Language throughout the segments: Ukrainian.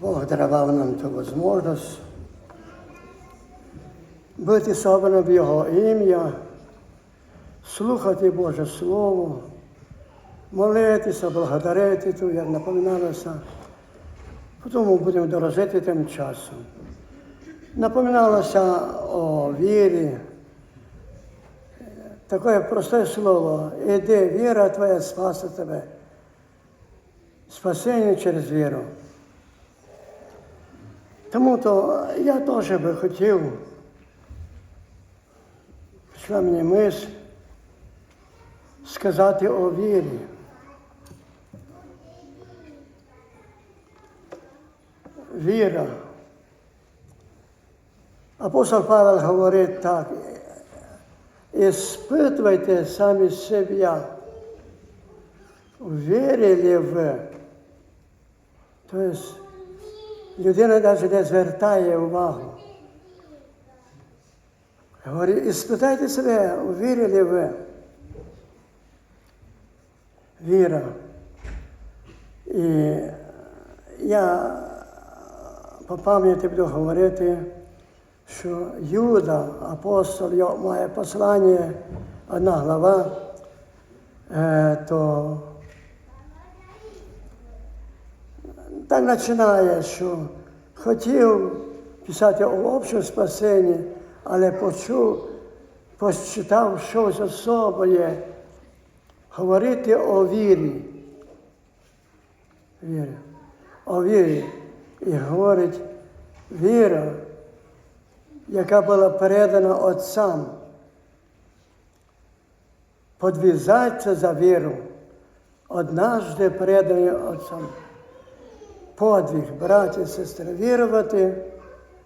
Бог дарував нам ту можливість бути собраним в Його ім'я, слухати Боже Слово, молитися, благодарити ту, як напоминалося. Потім будемо дорожити тим часом. Напоминалося о вірі. Таке просте слово. Іди, віра твоя спасить тебе. Спасіння через віру. Тому то я теж би хотів, прийшла мені мисль сказати о вірі. Віра. Апостол Павел говорить так, іспитувайте самі себе, вірили ви. Тобто людина навіть не звертає увагу. Говорить, іспитайте себе, вірили ви. Віра. І я по пам'яті буду говорити, що Юда, апостол, має послання, одна глава, е, то так починає, що хотів писати о общому спасенні, але почув, почитав щось особливе, говорити о вірі. Вірі. О вірі. І говорить, віра, яка була передана Отцам, подвізатися за віру, однажды переданий Отцам. Подвиг, браті і сестри, вірувати,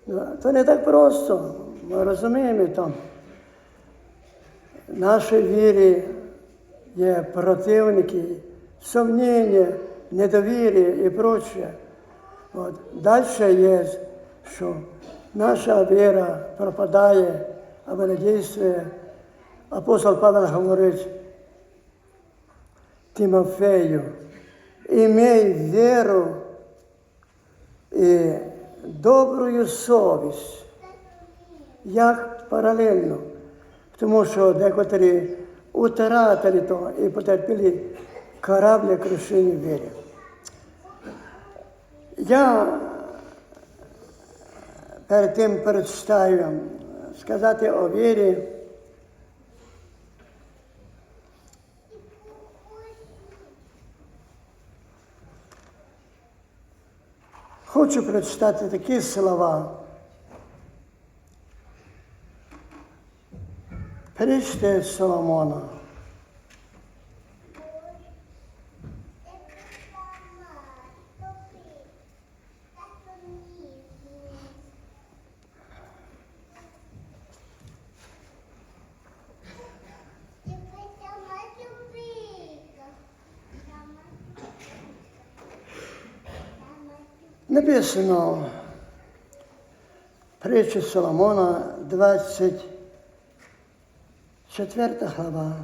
ну, то не так просто. Ми розуміємо там. Нашій вірі є противники, сумніння, недовір'я і прочее. От. Далі є, що наша віра пропадає або не дійствує. Апостол Павел говорить Тимофею, імей віру і добру совість, як паралельно. Тому що декотрі утратили то і потерпіли кораблі крушення віри. Я перед тим перечитаю сказати о вірі. Хочу прочитати такі слова. Причте Соломона. Написано притчі Соломона, 24 глава,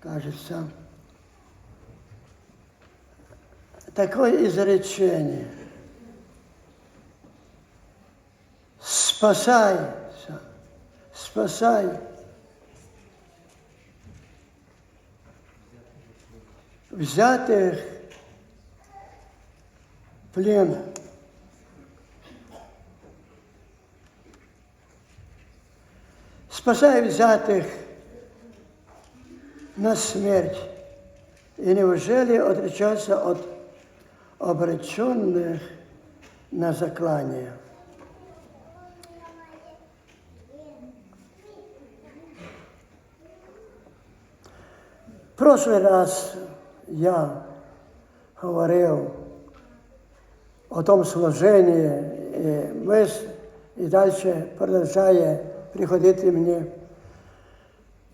кажется. Такое изречение. Спасайся, спасай. Взятых плен. Спасай взятых на смерть. И неужели отречаться от обреченных на заклание? В прошлый раз я говорил о том служенні, і мисль, і далі продовжує приходити мені,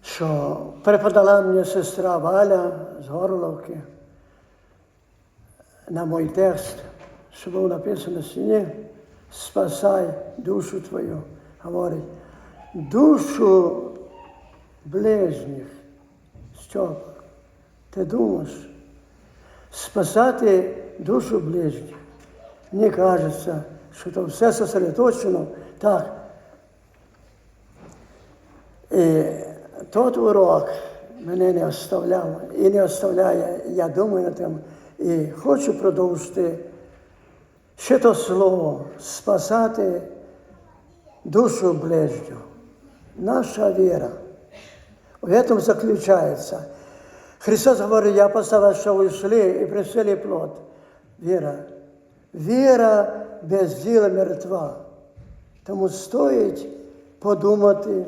що преподала мені сестра Валя з Горловки на мій текст, що був написано на стіні, спасай душу твою, говорить, душу ближніх, Стьопа, ти думаєш, спасати душу ближніх. мені кажеться, що то все сосредоточено так. І тот урок мене не оставляв і не оставляє. Я думаю тим і хочу продовжити ще то слово спасати душу ближню. Наша віра. В этом заключается. Христос говорит, я поставил, что вы шли и присели плод. Віра. Віра без діла мертва. Тому стоїть подумати,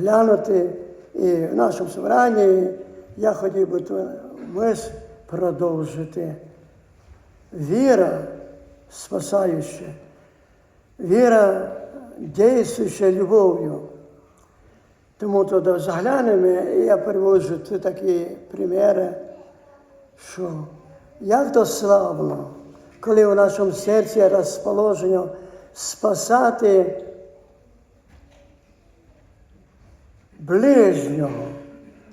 глянути. І в нашому собранні я хотів би ту мис продовжити. Віра спасаюча, віра дійствуюча любов'ю. Тому туди заглянемо, і я приводжу такі приміри, що як то славно, коли у нашому серці розположення спасати ближнього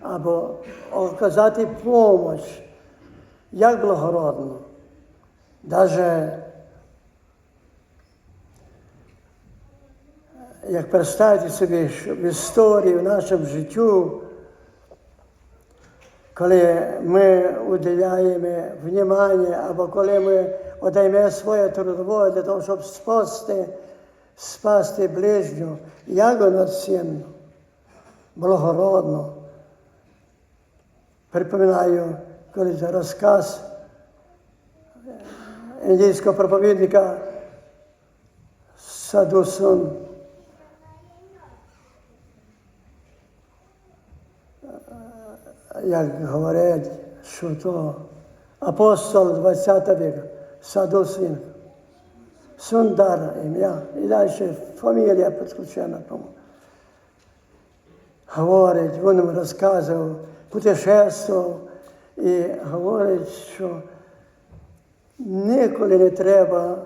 або оказати допомогу, як благородно. Даже як представити собі, що в історії, в нашому життю, коли ми уділяємо внимання, або коли ми отдаємо своє трудове для того, щоб спасти, спасти ближнього, як воно цінно, благородно. Припоминаю, коли це розказ індійського проповідника Садусун. Як говорять, що то апостол 20 віка, Садусин, Сундар ім'я, і далі фамілія підключена тому. Говорить, він їм розказував, путешествував і говорить, що ніколи не треба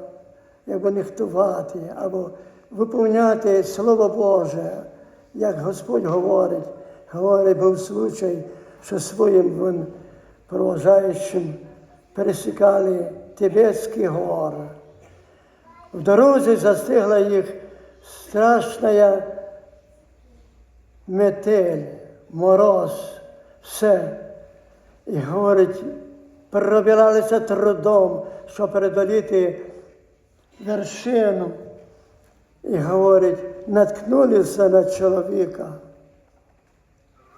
якби нехтувати або виповняти Слово Боже, як Господь говорить. Говорить, був случай, що своїм він проважаючим пересікали Тибетські гори. В дорозі застигла їх страшна метель, мороз, все. І говорить, пробиралися трудом, щоб передоліти вершину. І говорить, наткнулися на чоловіка,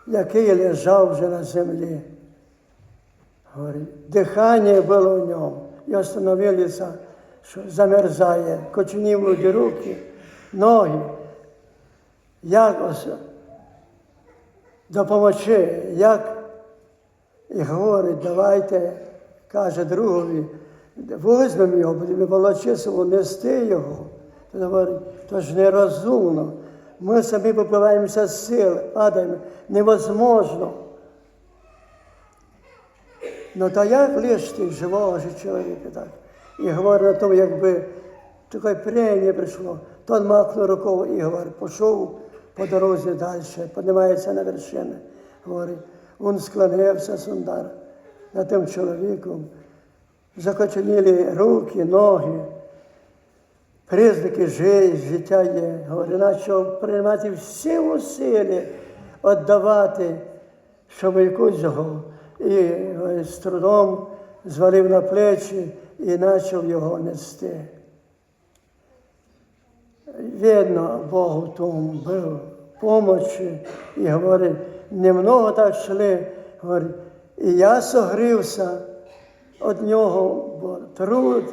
який лежав вже на землі. Говорить, дихання було в ньому. І остановилися, що замерзає, коченівлуді руки, ноги. Як допомогти, як і говорить, давайте, каже другові, візьмемо його, будемо волочисово нести його. Він говорить, то ж нерозумно. Ми самі попиваємося з сил, падаємо, невозможно. Ну то як лишити живого ж чоловіка так? І говорить на тому, якби таке прення прийшло, то він махнув рукою і говорить, пішов по дорозі далі, піднімається на вершини. Говорить, він склонився сундар над тим чоловіком, закоченіли руки, ноги, признаки жи- життя є. Говорить, почав приймати всі усилля, віддавати, щоб якусь його. І з трудом звалив на плечі і почав його нести. Видно, Бог в тому був помочі. І говорить, немного так йшли. Говорить, і я согрівся від нього, бо труд,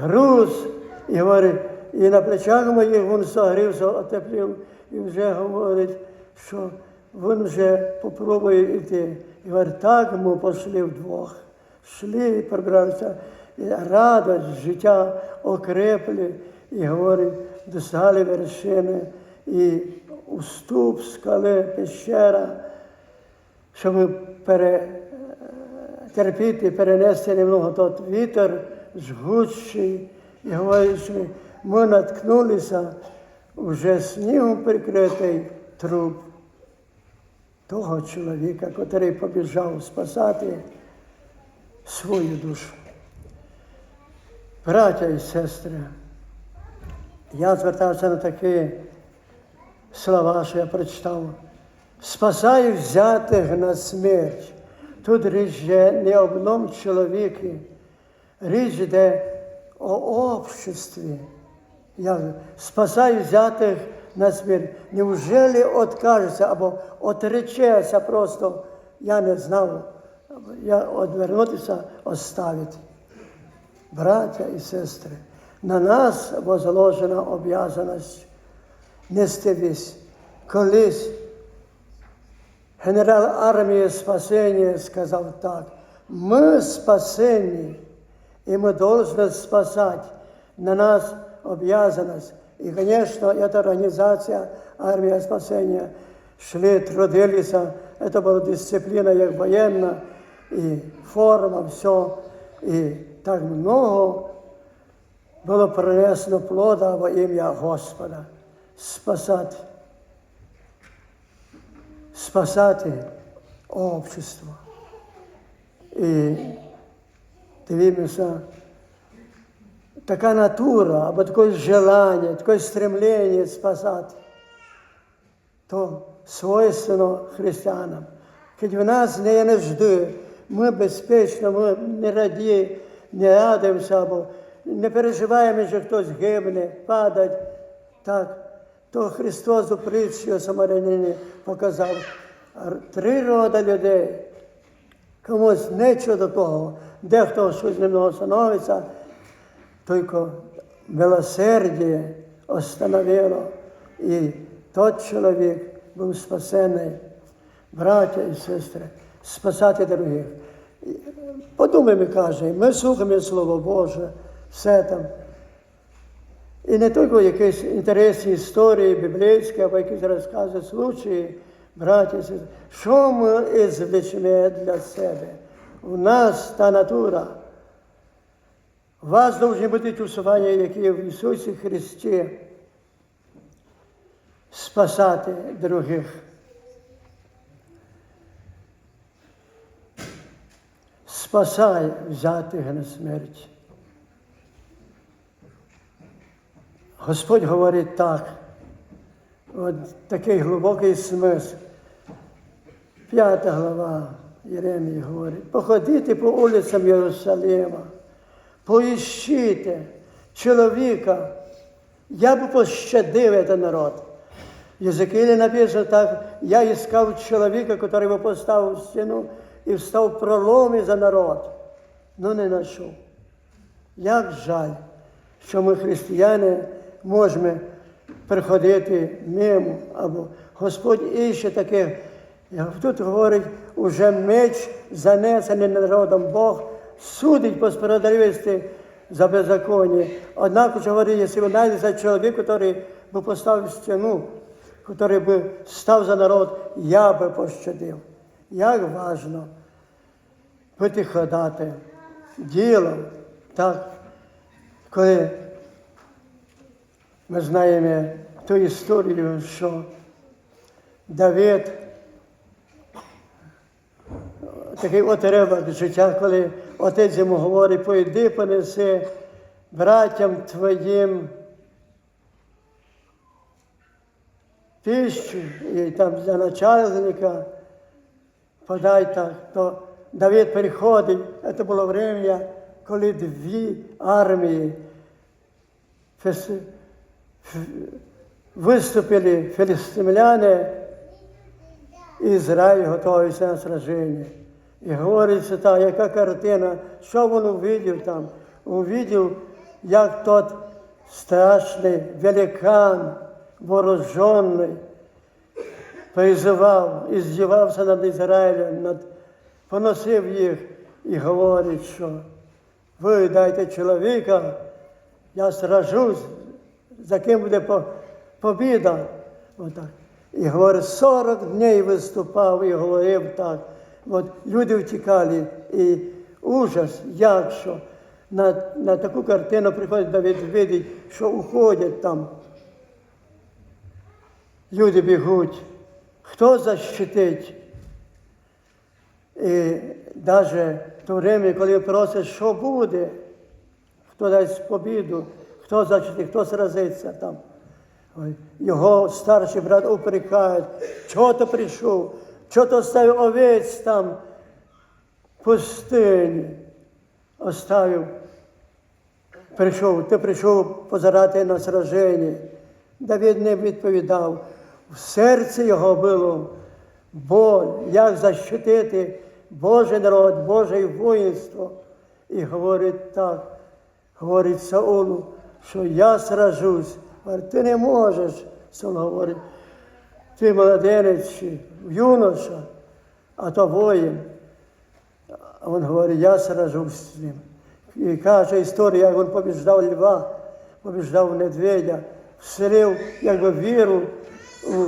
груз. І говорить, і на плечах моїх він согрівся, отеплів, і вже говорить, що він вже попробує йти. І говорить, так ми пішли вдвох. Йшли і пробралися. І радость, життя окреплі. І говорить, досягали вершини, і уступ, скали, пещера, щоб перетерпіти, перенести немного тот вітер жгучий. І говорить, що ми наткнулися вже снігом прикритий труп того чоловіка, який побіжав спасати свою душу. Браття і сестри, я звертався на такі слова, що я прочитав. Спасай взятих на смерть. Тут річ є не об одному чоловіку, річ йде о обществі. Я спасай взятих на смерть. Неужели откажеться або отречеться просто, я не знав, я одвернутися, оставити. Браття і сестри, на нас возложена обов'язаність нести вісь. Колись генерал армії спасения сказав так, ми спасені, і ми должны спасати. На нас обов'язаність. І, звісно, ця організація армія спасения шли, трудилися, це була дисципліна як воєнна, і форма, все. І так много було принесено плода во ім'я Господа. Спасати. Спасати общество. І дивимося, така натура, або таке желання, таке стремлення спасати, то свойственно християнам. Хоч в нас не нужди, ми безпечно, ми не раді, не радимося, або не переживаємо, що хтось гибне, падать. Так, то Христос у притчі Самарянині показав три роди людей. Комусь нічого до того, дехто щось немного становиться, тільки милосердя остановило, і тот чоловік був спасений, браття і сестри, спасати других. Подумаємо, каже, ми слухаємо Слово Боже, все там. І не тільки якісь інтересні історії біблійські або якісь розкази, случаї, браті, що ми ізвлечемо для себе? У нас та натура. У вас повинні бути чувствування, які в Ісусі Христі спасати других. Спасай взятих на смерть. Господь говорить так, от такий глибокий смисл. П'ята глава Єремії говорить, походите по вулицям Єрусалима, поіщите чоловіка, я би пощадив цей народ. Єзекілі написано так, я іскав чоловіка, який би поставив стіну і встав проломі за народ, но не знайшов. Як жаль, що ми, християни, можемо приходити мимо, або Господь іще таке. Тут говорить, уже меч занесений народом Бог, судить по справедливості за беззаконня. Однак говорить, якщо ви знайдете чоловік, який би поставив стіну, який би став за народ, я би пощадив. Як важно бути ходати ділом, так, коли ми знаємо ту історію, що Давид, такий отеревок життя, коли отець йому говорить, пойди, понеси братям твоїм пищу, і там для начальника подай так, то Давид приходить, це було время, коли дві армії виступили філістимляни, і Ізраїль готується на сраження. І говориться та, яка картина, що він увидів там? Увидів, як тот страшний великан, вооружений, призивав і здівався над Ізраїлем, над, поносив їх і говорить, що ви дайте чоловіка, я сражусь, за ким буде побіда. Отак. І говорить, 40 днів виступав і говорив так. От люди втікали, і ужас, як. На, на таку картину приходить Давид видить, що уходять там. Люди бігуть. Хто защитить? І навіть в то время, коли просять, що буде, хто дасть побіду, хто зачити, хто сразиться там. Його старший брат упрекає, чого ти прийшов, чого ти оставив овець там пустині, оставив. Прийшов, ти прийшов позирати на сраження. Давид не відповідав. В серці його було боль, як защитити Божий народ, Боже воїнство. І говорить так, говорить Саулу, що я сражусь. Говорить, ти не можеш, Саул говорить, ти молодець, чи юноша, а то воїн. А він говорить, я сражусь з ним. І каже історія, як він побіждав льва, побіждав медведя, вселив якби віру у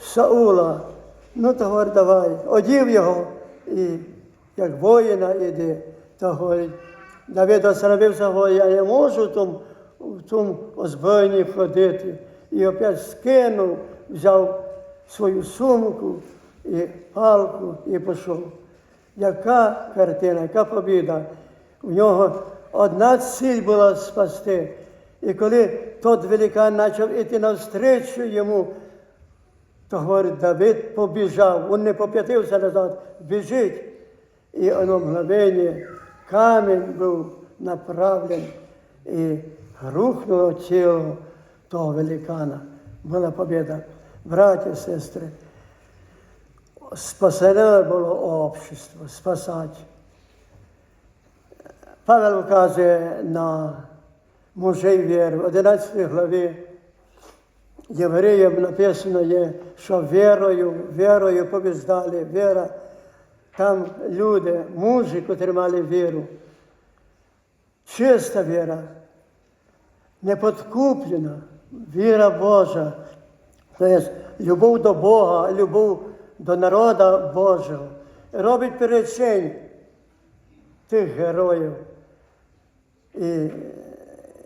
Саула. Ну, то говорить, давай, одів його і як воїна іди, то говорить, Давид остановився, говорить, я не можу тому, в тому озброєнні ходити. І опять скинув, взяв свою сумку і палку і пішов. Яка картина, яка побіда. У нього одна ціль була спасти. І коли тот великан почав іти навстрічу йому, то говорить, Давид побіжав, він не поп'ятився назад, біжить. І воно мгновення камінь був направлений рухнуло тіло того великана. Була побіда. Браті сестри, спасене було общество, спасати. Павел вказує на мужей віри. В 11 главі Євреям написано є, що вірою, вірою побіждали, віра. Там люди, мужі, котрі мали віру. Чиста віра, неподкуплена, віра Божа. Тобто любов до Бога, любов до народу Божого. Робить перечень тих героїв. І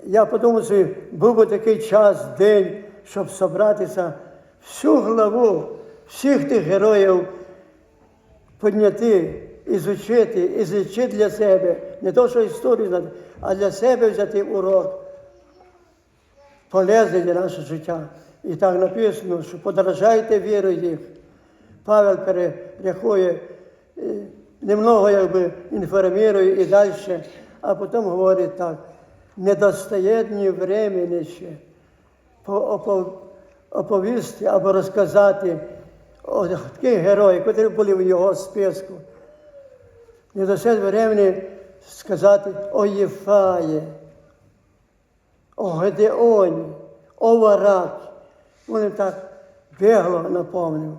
я подумав, що був би такий час, день, щоб зібратися всю главу всіх тих героїв підняти, ізучити, і зачити для себе, не то, що історію знати, а для себе взяти урок, полезний для нашого життя. І так написано, що подорожайте віру їх. Павел перерахує, е, немного якби інформує і далі, а потім говорить так, не достає времени ще по- оповісти або розказати о таких героїв, які були в його списку. Не достає времени сказати о Єфаї, о Гедеоні, о Варакі. Вони так бегло напомнив.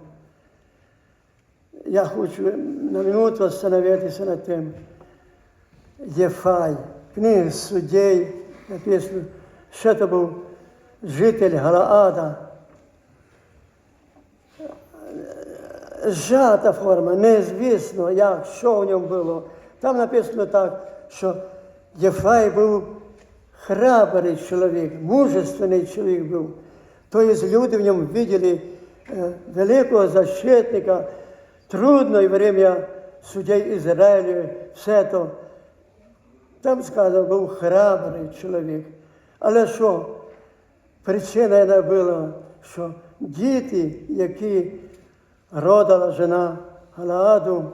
Я хочу на минуту остановитися над тим. Єфай, книги суддей написано, що це був житель Галаада. Зжата форма, незвісно, як, що в ньому було. Там написано так, що Єфай був храбрий чоловік, мужественний чоловік був. Тобто люди в ньому бачили е, великого защитника, трудное время судей Ізраїлю, все то. Там сказано, був храбрий чоловік. Але що? Причина була, що діти, які родила жена Галааду,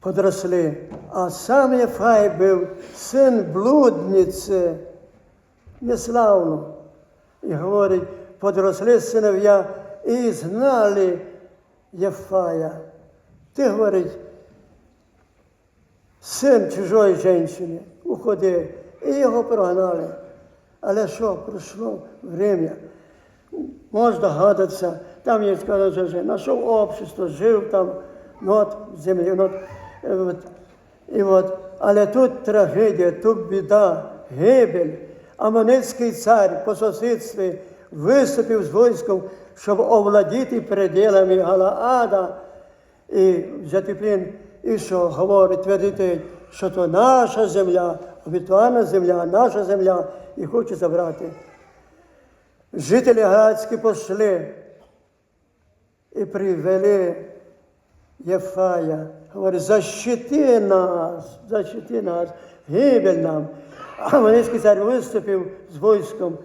подросли. А сам Єфай був син блудниці, неславно. І говорить, подросли синов'я і знали Єфая. Ти говорить, син чужої жінки уходив, і його прогнали. Але що, пройшло время. Можна догадатися, там є сказано, що вже знайшов общество, жив там, от в землі. Ну, от, і от, але тут трагедія, тут біда, гибель. Амонецький цар по сусідстві виступив з військом, щоб овладіти пределами Галаада і взяти плін, і що говорить, твердити, що то наша земля, обітувана земля, наша земля, і хоче забрати. Жителі Галацькі пішли і привели Єфая. Говорить, защити нас, защити нас. гибель нам. А Волинський цар виступив з військом.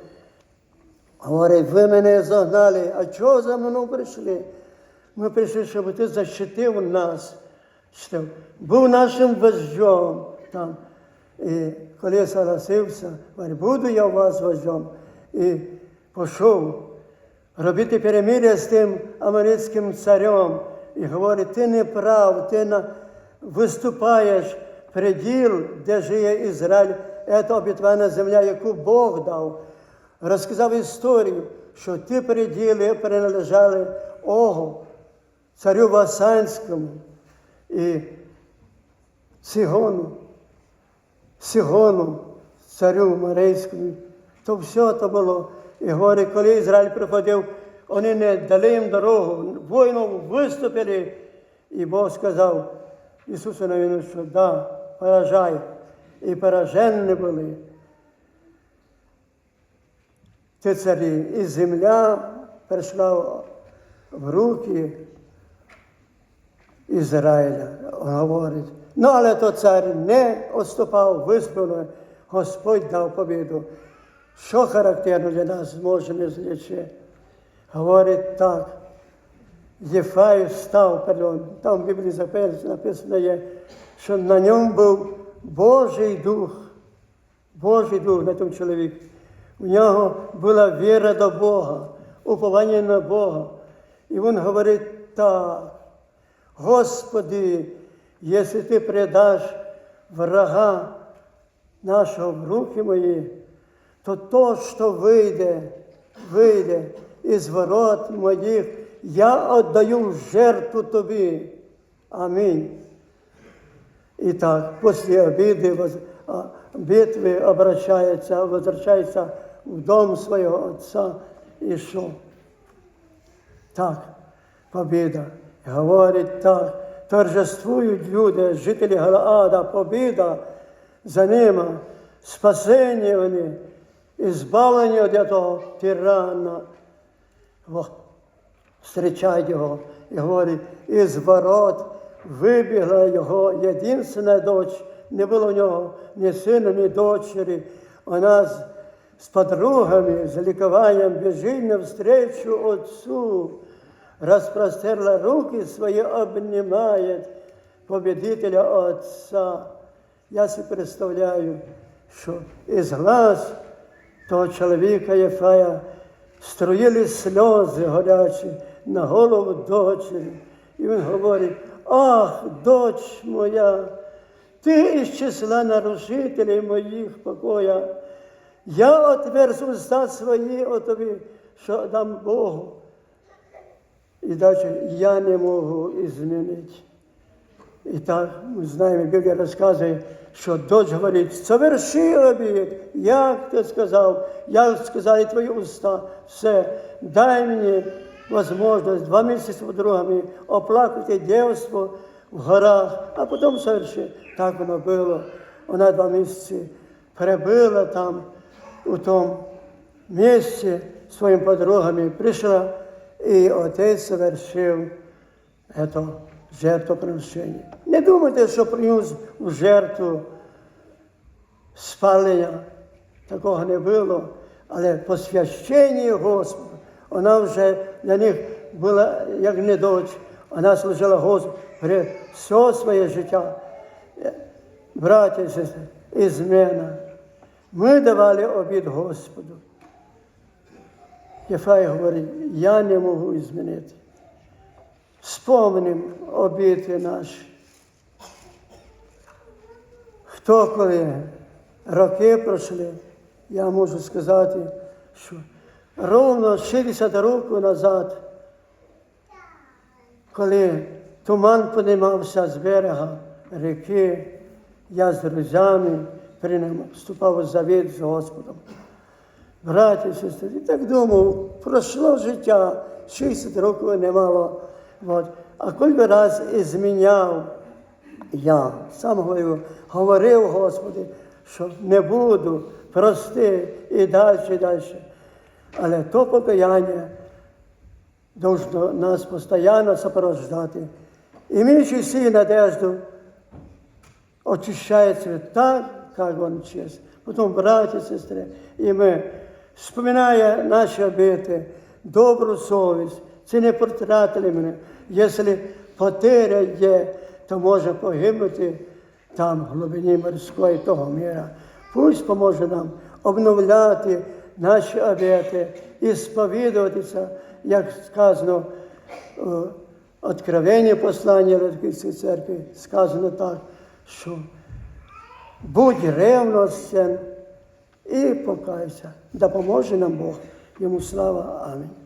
Говорить, ви мене загнали, а чого за мною прийшли? Ми прийшли, щоб ти защитив нас, щоб був нашим вождем там. І коли я согласився, говорить, буду я у вас вождем. І пішов робити перемир'я з тим американським царем. І говорить, ти не прав, ти на... виступаєш приділ, де живе Ізраїль, це обітвана земля, яку Бог дав. Розказав історію, що ті приділи приналежали Огу, царю Васанському і Сігону, Сігону, царю Марейському. То все то було. І говорить, коли Ізраїль приходив, вони не дали їм дорогу, воїном виступили. І Бог сказав Ісусу на війну, що да, поражай. І поражені були. Ті царі, і земля перейшла в руки Ізраїля, говорить. Ну, але то цар не отступав, виспано, Господь дав побіду. Що характерно для нас можемо злічити? Говорить так. Єфай став, там в Біблії запис- написано є, що на ньому був Божий дух. Божий дух на тому чоловіку. У нього була віра до Бога, уповання на Бога. І він говорить так, Господи, якщо ти предаш врага нашого в руки мої, то то, що вийде, вийде із ворот моїх, я віддаю жертву тобі. Амінь. І так, після обіди, битви обращається, возвращається в дом свого отця і що? Так, побіда. Говорить так, торжествують люди, жителі Галаада, побіда за ними, спасення вони, і від того тирана. Во, Встрічають його і говорить, із ворот вибігла його єдинственна дочь, не було в нього ні сина, ні дочері. Вона з, з подругами, з лікуванням біжить навстречу отцу, розпростерла руки свої, обнімає победителя Отця. Я собі представляю, що із глаз того чоловіка Єфая струїли сльози горячі на голову дочері. І він говорить: ах, доч моя, ти із числа нарушителей моїх покоя. Я отверз уста свої о тобі, що дам Богу. І далі я не можу змінити. І так ми знаємо, Біблія розказує, що дочь говорить, соверши обід, як ти сказав, як сказали твої уста, все, дай мені можливість два місяці подругами оплакати дівство в горах, а потім соверши. Так воно було. Вона два місяці перебила там, у тому місці своїми подругами, прийшла, і отець совершив это жертвоприношення. Не думайте, що приніс у жертву спалення. Такого не було. Але посвящення Господу, вона вже для них була як не дочь. Вона служила Господу все своє життя. Браття і сестри, і зміна. Ми давали обід Господу. Єфай говорить, я не можу змінити. Спомним обіти наші. Хто коли роки пройшли, я можу сказати, що ровно 60 років назад, коли туман піднімався з берега ріки, я з друзями прийняв, вступав у завіт з Господом. Браті сестри, так думав, пройшло життя, 60 років немало. От. А кілька раз і зміняв я, сам говорив, говорив Господи, що не буду, прости і далі, і далі. Але то покаяння должно нас постійно сопровождати. Маючи всі надежду, очищається так, как он честь. Потом, браті, сестри, і ми, вспоминає наші обіти, добру совість, це не потратили мене. Якщо потеря є, то може погибнути там, в глибині морської того міра. Пусть поможе нам обновляти наші обіти і сповідуватися, як сказано в Откровенні послання Радиківської церкви, сказано так, що будь ревностен і покайся. Допоможе нам Бог. Йому слава. Амінь.